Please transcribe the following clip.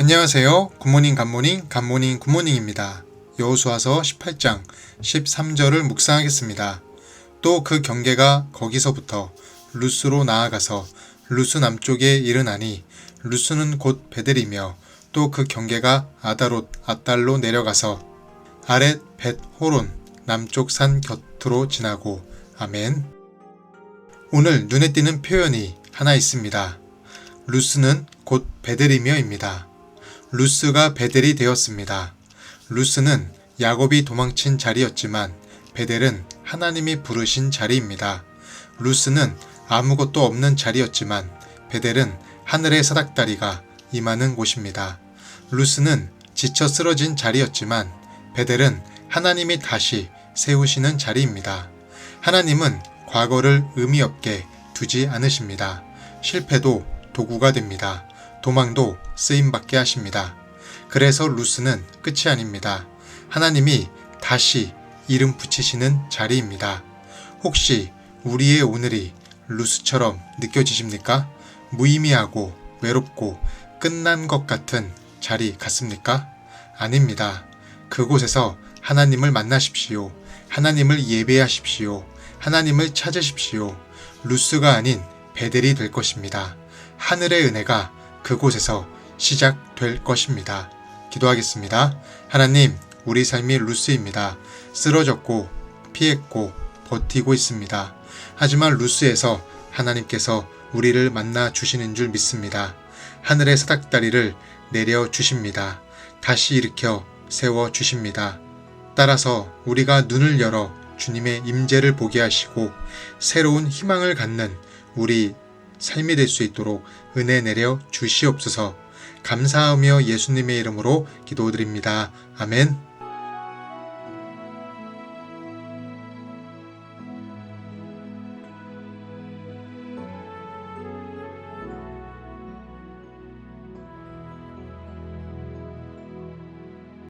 안녕하세요. 굿모닝 갓모닝 갓모닝 굿모닝입니다. 여호수아서 18장 13절을 묵상하겠습니다. 또 그 경계가 거기서부터 루스로 나아가서 루스 남쪽에 이르나니 루스는 곧 베델이며 또 그 경계가 아다롯 아달로 내려가서 아렛 벳 호론 남쪽 산 곁으로 지나고 아멘. 오늘 눈에 띄는 표현이 하나 있습니다. 루스는 곧 베델이며입니다. 루스가 베델이 되었습니다. 루스는 야곱이 도망친 자리였지만 베델은 하나님이 부르신 자리입니다. 루스는 아무것도 없는 자리였지만 베델은 하늘의 사닥다리가 임하는 곳입니다. 루스는 지쳐 쓰러진 자리였지만 베델은 하나님이 다시 세우시는 자리입니다. 하나님은 과거를 의미 없게 두지 않으십니다. 실패도 도구가 됩니다. 도망도 쓰임받게 하십니다. 그래서 루스는 끝이 아닙니다. 하나님이 다시 이름 붙이시는 자리입니다. 혹시 우리의 오늘이 루스처럼 느껴지십니까? 무의미하고 외롭고 끝난 것 같은 자리 같습니까? 아닙니다. 그곳에서 하나님을 만나십시오. 하나님을 예배하십시오. 하나님을 찾으십시오. 루스가 아닌 베델이 될 것입니다. 하늘의 은혜가 그곳에서 시작될 것입니다. 기도하겠습니다. 하나님, 우리 삶이 루스입니다. 쓰러졌고, 피했고, 버티고 있습니다. 하지만 루스에서 하나님께서 우리를 만나 주시는 줄 믿습니다. 하늘의 사닥다리를 내려 주십니다. 다시 일으켜 세워 주십니다. 따라서 우리가 눈을 열어 주님의 임재를 보게 하시고 새로운 희망을 갖는 우리 삶이 될 수 있도록 은혜 내려 주시옵소서. 감사하며 예수님의 이름으로 기도드립니다. 아멘.